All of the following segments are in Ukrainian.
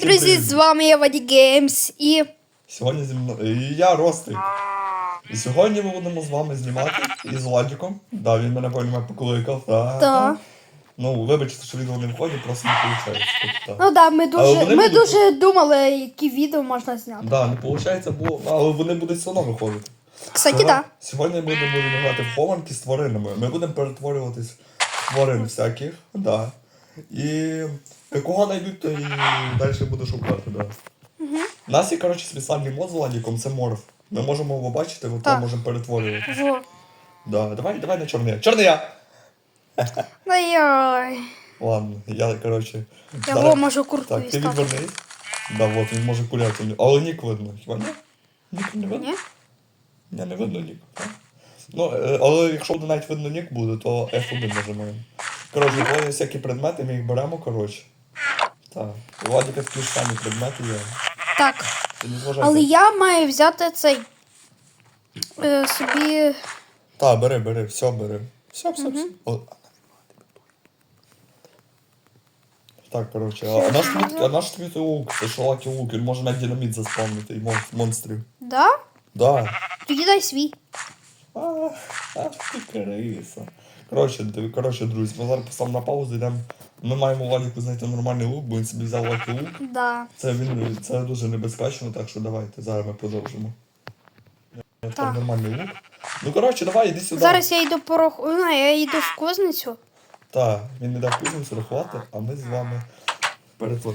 Привіт, друзі! З вами я Ваді Геймс і. Сьогодні зі мною. І я Ростик. І сьогодні ми будемо з вами знімати із Владіком. Да, він мене потім покликав. Та. Та. Ну, вибачте, що відео не входить, просто не виходить. Тобто, Ну да, ми Але дуже, вони ми будуть- дуже думали, які відео можна зняти. да, не виходить, бо але вони будуть все одно виходити. Кстати, так. Сьогодні ми будемо грати в хованки з тваринами. Ми будемо перетворюватись в тварин всяких, да. І кого знайдуть, то і далі буду шукати, да. У нас є, коротше, спеціальний мод з Владіком, це морф. Ми можемо його бачити, от Так. можемо перетворювати. Во. Да, давай, давай на чорний. Чорний я! Ай-яй. Ладно, я, коротше. Я зараз- його можу куртку Так, ти дістати. відвернись. Да, от, він може куляти. Але нік видно, хіба ні? Нік не видно? Ні? Ні, не видно нік. так? Ну, е, але якщо буде навіть видно нік буде, то F1 нажимаємо. Коротше, двоє всякі предмети, ми їх беремо, коротше. Так. У Владіка такі ж самі предмети є. Так. Ти не зважайте. Але я маю взяти цей. Е, собі. Так, бери, бери, все бери. Все, все, все. О, Так, коротше, а наш тобі, а наш тобі той лук, це шалакі лук, він може навіть динаміт заспавнити і мон- монстрів. Да? Да. Тоді дай свій. А, а, ти криса. Коротше, коротше, друзі, ми зараз поставимо на паузу, йдемо. Ми маємо Владіку знайти нормальний лук, бо він собі взяв лакі лук. Да. Це він це дуже небезпечно, так що давайте, зараз ми продовжимо. Так. нормальний лук. Ну коротше, давай, іди сюди. Зараз я йду порох... Ну, я йду в кузницю. Так, він іде в кузницю рахувати, а ми з вами перетвор.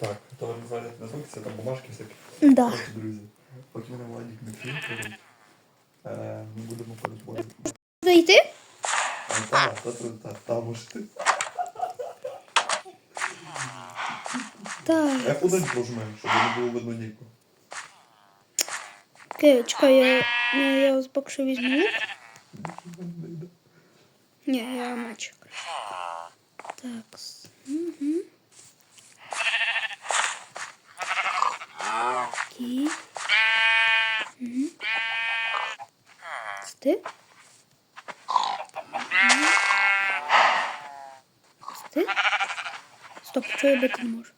Так, то ви зараз не звуться, там бумажки всякі. Да. Коротше, друзі, поки мене Владик не фільтрує, е, ми будемо перетворити. Зайти? Так, та, та, та, та, ти. Так. F1 прожми, щоб не було видно ніку. Окей, чекай, я, я, я що візьму лук. Ні, я меч. Так. Угу. Окей. Це ти? Мгм. Ти? Стоп, чого я бити не можу?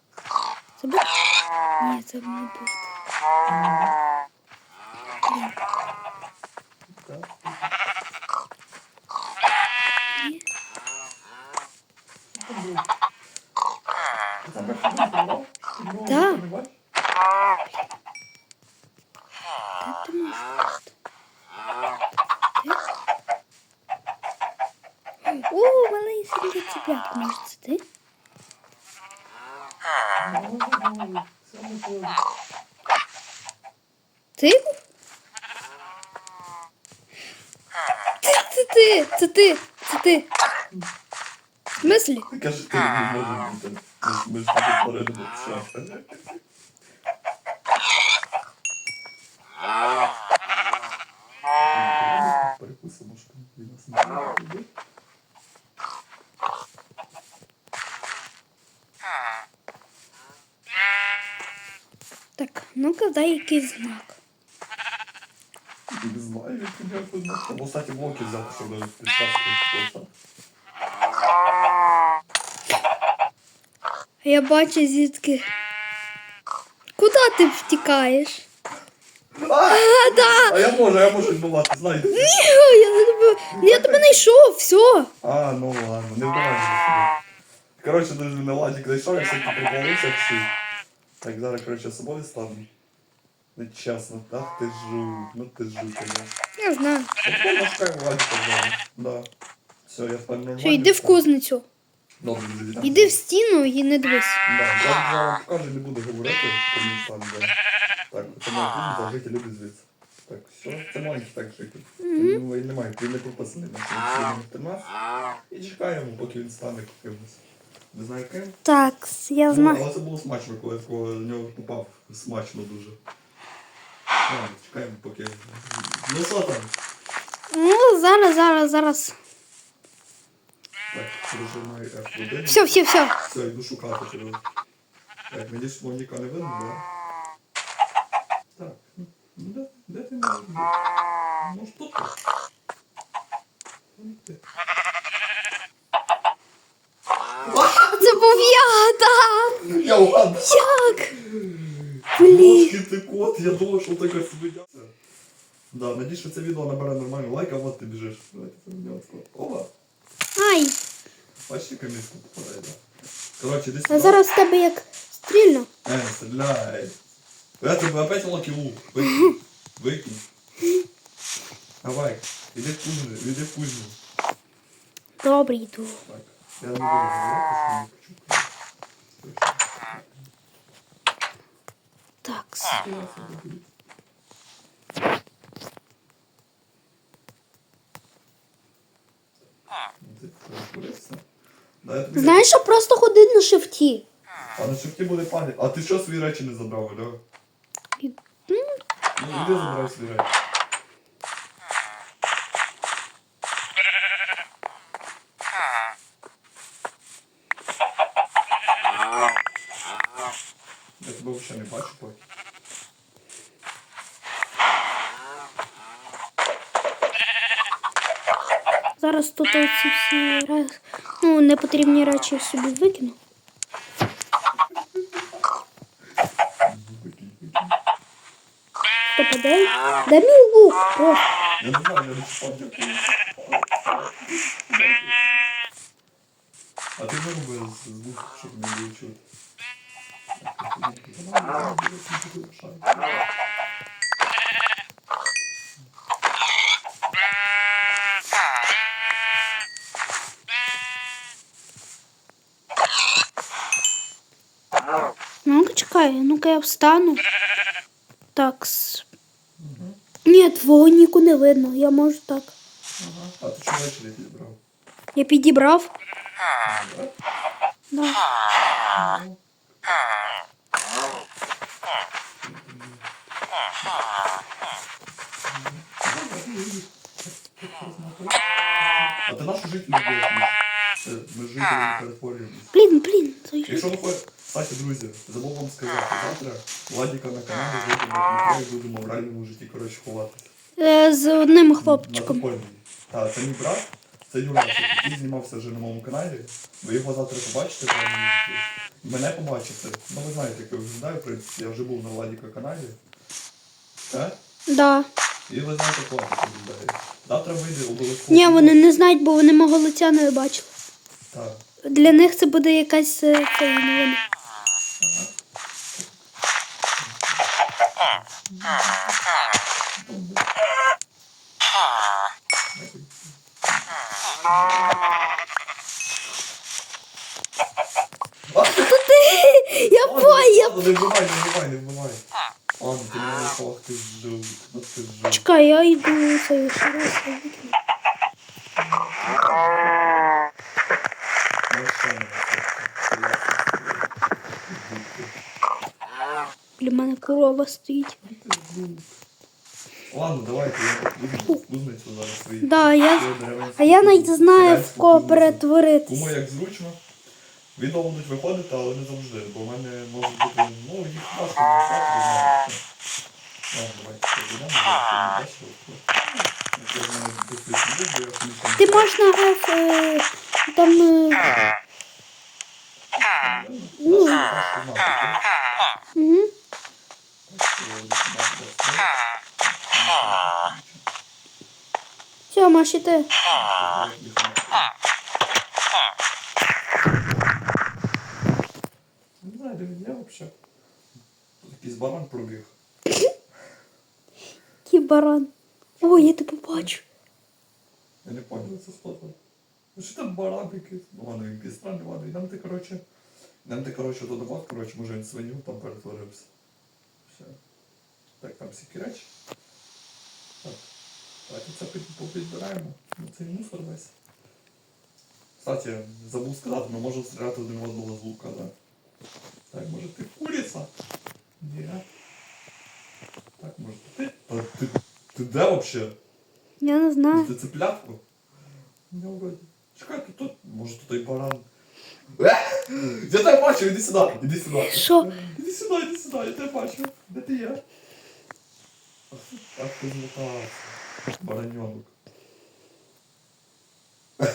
Це бити? Ні, це не. Ні. Да. Де ти можеш бути? Ти? О, малий сидить цеплятка, може це ти? Це, ти, це ти, це ти. В смислі? Ти ти не може бути. Ми ж тут порядимо. Перекусимо, що від нас не буде. Так, ну-ка дай якийсь знак. Не знаю, як тобі видно. Або, кстати, блоки взяти, щоб підказки. Я бачу звідки. Куди ти втікаєш? А, да! А я можу, я можу відбувати, знаєте. Ні, я не тебе, я тебе не йшов, все. А, ну ладно, не вбивай мене собі. Коротше, дуже на ладік зайшов, я всякі приколився всі. Так, зараз, коротше, собою стану. Ну чесно, так ти жук, ну ти жук, конечно. Я знаю. Владіка. Да. Все, я тепер нормально. Все, йди в кузницю. Добре, так. Йди в стіну і не дивись. Да, я вже вам покажу, не буду говорити, він стане, да. Так, це моя кузниця, житель любить звідси. Так, все, це маленький так житель. Ну, він немає, він не прописаний на цьому. І чекаємо, поки він стане кимось. Не знаю ким. Так, я Ну, знаю. але це було смачно, коли я такого до нього попав. Смачно дуже. Ладно, чекаємо поки. Ну що там? Ну, зараз, зараз, зараз. Так, прожимай F1. Все, все, все. Все, йду шукати тебе. Так, мені ж Моніка не видно, да? Так, ну, де, де ти можеш бути? Може тут? Ну, ти. Був я, так! Я ладно. Як? Блін. Ти кот, я думав, що така свиня. Да, надіюсь, що це відео набере нормально лайк, а от ти біжиш. Давайте відео скоро. Ова, Ай! бачиш, яка міску попадає, да. Коротше, десь А зараз в тебе як стрільно. Е, стріляй. Я тебе опять лук. Викинь. Викинь. Давай, іди в кузню, іди в кузню. Добре, йду. Я не буду говорити, що не хочу. Так. Знаєш, що просто ходить на шифті. А на шифті буде пані. А ти що свої речі не забрав, Альо? Ну, іди забирай свої речі. Взагалі не бачу поки. Зараз тут оці всі раз... ну, непотрібні речі собі викину. Хто паде? Де мій лук? Просто. Я не знаю, я не чіпав, дякую. А ти вироби з звук, щоб не було чути. Ну-ка чекай, ну-ка я встану. Так. с- Ні, твого ніку не видно. Я можу так. А ти чого не підібрав? Я підібрав. Да. А ти нашу жителі б'єш? Це Ми жителі не перетворюємось. Блін, блін. Якщо ви хочете, кстати, друзі, забув вам сказати, завтра Владіка на каналі вийде на і будемо в реальному житті, коротше, ховатися. Е, З одним На хлопчиком. Так, це мій брат, це Юрасик, який знімався вже на моєму каналі. Ви його завтра побачите в реальному житті. Мене побачите. Ну ви знаєте, як я виглядаю, в принципі, я вже був на Владіка каналі. Так? Да. І ви знаєте, Владик виглядає. Завтра вийде обов'язково. Ні, вони не знають, бо вони мого лиця не бачили. Так. Для них це буде якась е, ця новина. Я поняв. ладно, Не вбивай, не вбивай, не вбивай. Мене ох, жив, ну ти жив. Чекай, я йду цей ще раз. я викину. Ну, що мене корова стоїть. Ладно, давайте, я кузницю зараз свої. Да, я... А я навіть знаю, в кого перетворитись. Кому як зручно. Відео будуть виходити, але не завжди, бо в мене може бути, ну, їх важко написати, ви знаєте. Ладно, давайте включив. Ти можна F, е, там. е, Ну. Угу. Все, Маш, іти. Він взагалі. Якийсь баран пробіг. Який баран. О, я тебе бачу. Я не понял, це там. Ну що там баран якийсь? Ну ладно, якийсь странний, ладно, йдемо ти, коротше. Йдемо ти, коротше, до дома, коротше, може він свиню там перетворився. Все. Так, там всякі речі. Так. Давайте це під- попідбираємо. Ну, цей мусор весь. Кстати, забув сказати, ми можемо стріляти один в одного з лука, да? де вообще? Я не знаю. Ти цеплятку? Не вроді. Чекай, тут, тут. Може тут і баран. Е! Я тебе бачу, іди сюди, іди сюди. Що? Іди сюди, іди сюди, я тебе бачу. Де ти є? Ах, Ах ти змотався. Бараньонок.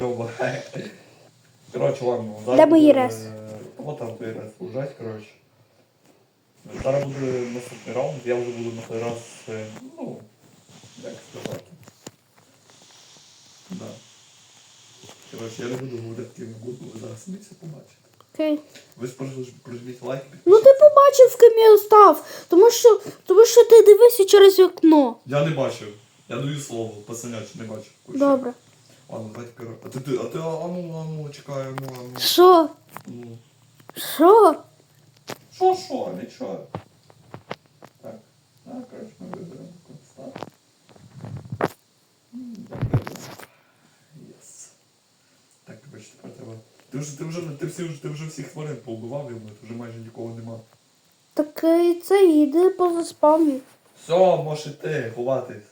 Йоба. Коротше, ладно. Де мої буде, рес? е, От там твій рес лежать, коротше. Зараз буде наступний раунд, я вже буду на той раз, е, ну, як сказати. Да. Коротше, я не буду говорити, ким я буду, ви зараз самі все побачите. Окей. Ви ж прож- прожміть лайк, Ну ти побачив, ким я став. Тому що, тому що ти дивишся через вікно. Я не бачив. Я даю слово, пацаняч, не бачив. Куча. Добре. Ладно, давайте коротше. А ти, ти, а ти, а ну, а ну, чекай, а ну, а ну. Що? ну. Що? Що, що, нічого. Так, а, коротше, ми виберемо констат. Єс. Так, коротше, тепер треба. Ти вже, ти вже, ти всі, вже- ти вже всіх тварин поубивав, йому, тут вже майже нікого нема. Так і це йди поза спавні. Все, можеш іти, ховатись.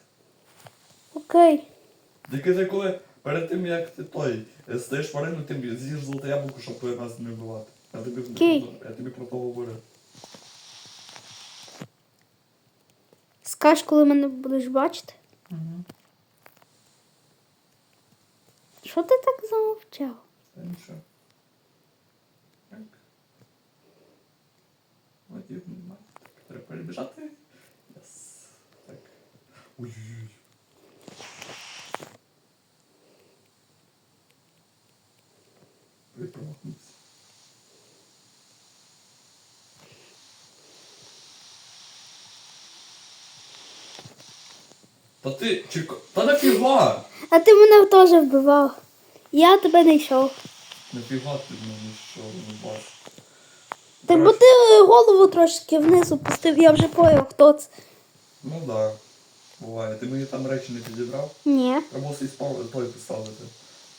Окей. Тільки ти коли перед тим як ти той е, стаєш твариною, ти з'їш золоте яблуко, щоб нас не вбивати. Я тобі, Окей. я тобі про то говорю. Скажеш, коли мене будеш бачити? Що ти так замовчав? Та нічого. Так. Мотив. Так, треба перебіжати. Yes. Так. Ой-ой-ой. Ви промахнувся. Та ти, чекай, та нафіга! А ти мене теж вбивав. Я тебе не йшов. Нафіга ти мені що не бачиш? Так бо ти голову трошки вниз опустив, я вже поняв, хто це. Ну да. Буває. Ти мені там речі не підібрав? Ні. Треба свій спав той поставити.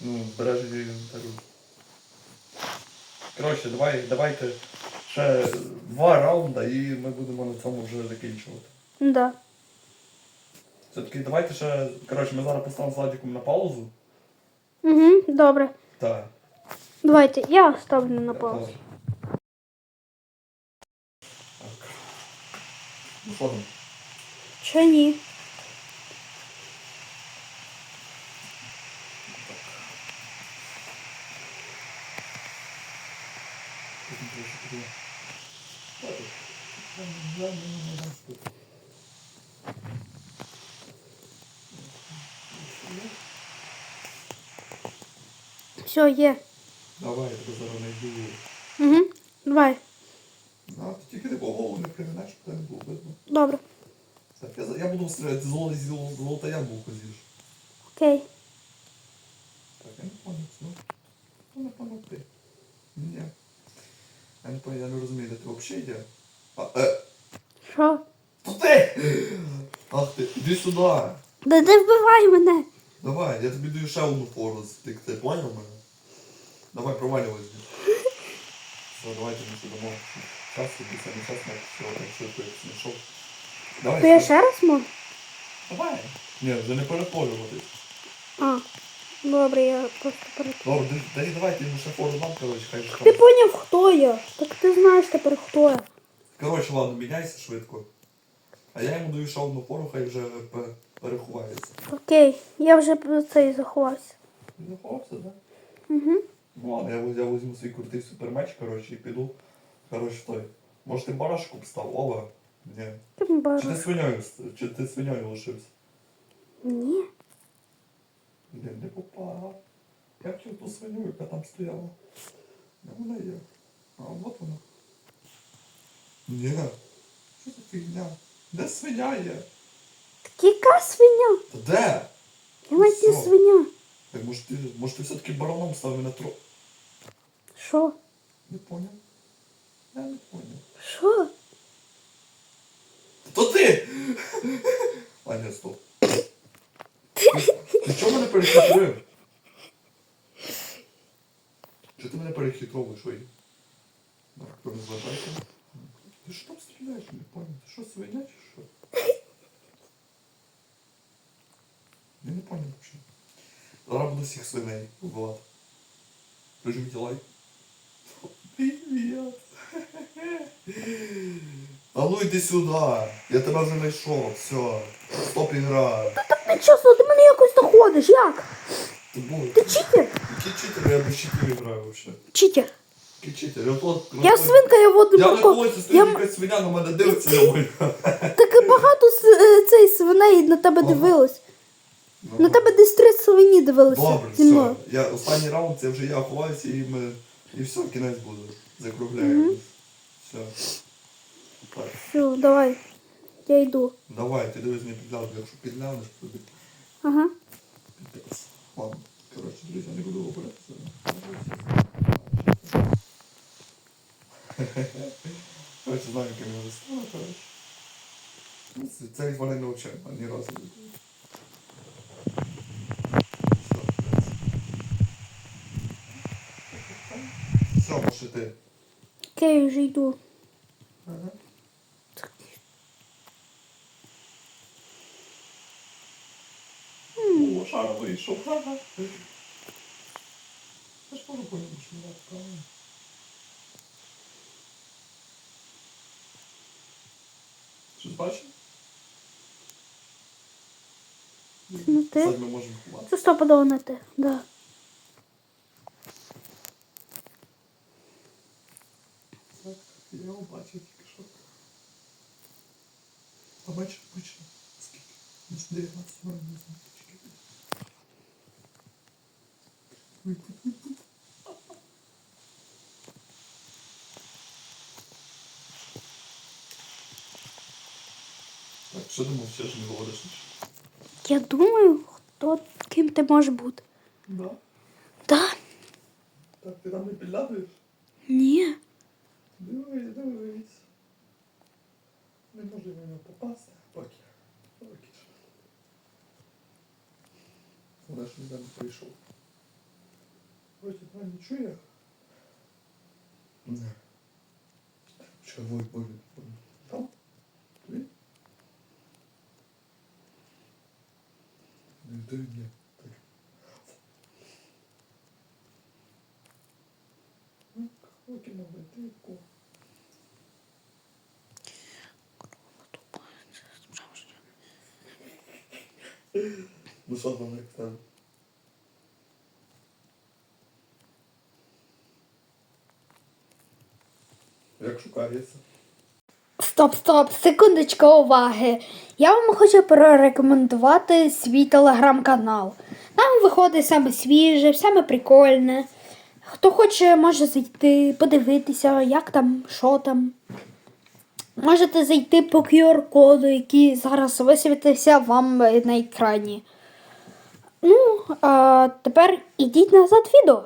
Ну, збереження інвентарю. Коротше, давай, давайте ще два раунда і ми будемо на цьому вже закінчувати. Да. Все-таки давайте ще. Коротше, ми зараз поставимо з Владиком на паузу. Угу, добре. Так. Давайте, я ставлю на паузу. Так. Ну що там? Чи ні? Потім Все, є. Давай, я тебе зараз найду. Угу. Давай. А, ти тільки ти по голову не кримінаш, щоб тебе не було видно. Добре. Так, я, за- я буду стріляти золоте, золоте, золоте яблуко з'їж. Окей. Так, я не понял, ну. Ну, напевно, ти. Ні. Я не понял, я не розумію, де ти взагалі йде. А, е, Що? то ти! Ах ти, іди сюди. Да не вбивай мене. Давай, я тобі даю ще одну фору, ти, ти понял мене? Давай, провалювай звідси. Все, давайте ми сюди Час собі, це не час, не все, так як знайшов. Давай, То я все. ще раз можу? Давай. Ні, вже не перетворюватись. А. Добре, я просто перед. Добре, дай- дай давайте йому ще фору дам, коротше, хай же Ти там. поняв, хто я? Так ти знаєш тепер, хто я. Коротше, ладно, міняйся швидко. А я йому даю ще одну фору, хай вже пе- переховається. Окей, я вже про це і заховався. Заховався, так? Угу. Ну ладно, я, я візьму свій крутий супермеч, коротше, і піду. Коротше, той. Може ти барашку став? Ова? Ні. Ти Чи ти свиньою, чи ти свиньою лишився? Ні. Де не попав. Я б ту свиню, яка там стояла. Де вона є? А, от вона. Ні. Що за фігня? Де свиня є? Так яка свиня? Та де? Я навіть не свиня. Так може ти, може ти все-таки бароном став на тро... Що? Не поняв. Я не поняв. Що? То ти! Аня, стоп. Ти, ти чого мене перехитрив? Чи ти мене перехитровуєш, ой? Так, то не зважайте. Ти що там стріляєш? Не поняв. Ти що, свиня чи що? Я не поняв взагалі. Зараз буду всіх свиней вбивати. Прижміть лайк. Привіт. А ну йди сюди. Я тебе вже знайшов. Все. Стоп ігра. Так нечесно, ти мене якось доходиш, як? Ти був. Ти читер? Який читер, я без читерів граю вообще. Читер. Який читер? Я тут. Я свинка, я воду Я на вулиці Я стою, якась свиня на мене дивиться, я маю. так багато с- е, цей свиней на тебе Ага. дивилось. На тебе десь три свині дивилися. Добре, зі мною. все. Я останній раунд, це вже я ховаюся і ми. І все, кінець буде. Закругляємо. Все. Все, давай. Я йду. Давай, ти дивись не підглянеш, якщо підглянеш, то тобі Ага. піпець. Ладно, коротше, друзі, я не буду говорити. Коротше, знаю, яке мене застало, коротше. Це- вони не вчив, ні разу. Все, можеш іти. Окей, вже йду. Ага. О, вийшов. Ха-ха. Я ж поняти, що не правильно. Щось бачиш? Ну ти. Зараз ми можемо ховати. Це стопудово не ти. Да. Так, я його бачив тільки що. А бачиш, обично. Скільки? Десь 19 хвилин не знаю. Чекай. Ой, тут, тут, тут. Так, що думав, ще ж не говориш? Я думаю, хто ким ти можеш бути. Да. Да? Так, ти там не підглядуєш? Ні. Дивись, дивись. Не може в нього попасти. Поки. Поки що. Вона ж ніде не прийшов. Вроді вона не чує. Не. Що, вой, вой, вой. Там? Тобі? Не, де він є? Так. Ну, поки не вийти, ко. Ну що там як там? Стоп, стоп, секундочка уваги. Я вам хочу прорекомендувати свій телеграм-канал. Там виходить саме свіже, саме прикольне. Хто хоче, може зайти, подивитися, як там, що там. Можете зайти по QR-коду, який зараз висвітився вам на екрані. Ну, а тепер ідіть назад відео.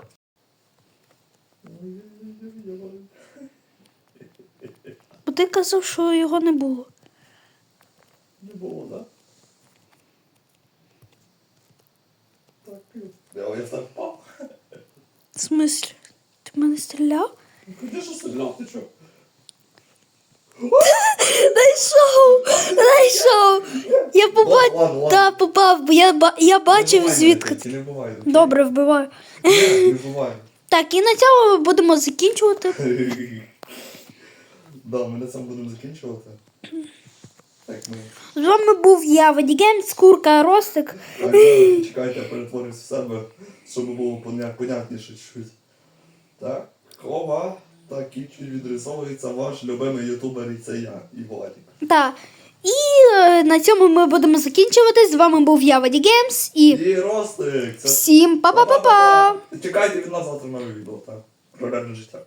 Бо ти казав, що його не було. Не було, да? Так, я я так впав. В смислі? Ти в мене стріляв? Ну, Конечно, стріляв, ти чо? Знайшов! Знайшов! Я побачив. ладно, ладно. Та попав, бо я, ба- я бачив звідки. Не буває. Добре, вбиваю. Не, буває. Так, і на цьому будемо закінчувати. Да, ми на цьому будемо закінчувати. Так, ми. З вами був я, Вадіген, Скурка, Ростик. Так, чекайте, я перетворюсь в себе, щоб було поня- понятніше чуть. Так, хова. Так, і чуть відрисовується ваш любимий ютубер, і це я, і Владик. Так. І е, на цьому ми будемо закінчувати. З вами був я, Вадігемс, і І Ростик! Це всім па-па-па-па! Чекайте від нас завтра нове відео, так. Про реальне життя.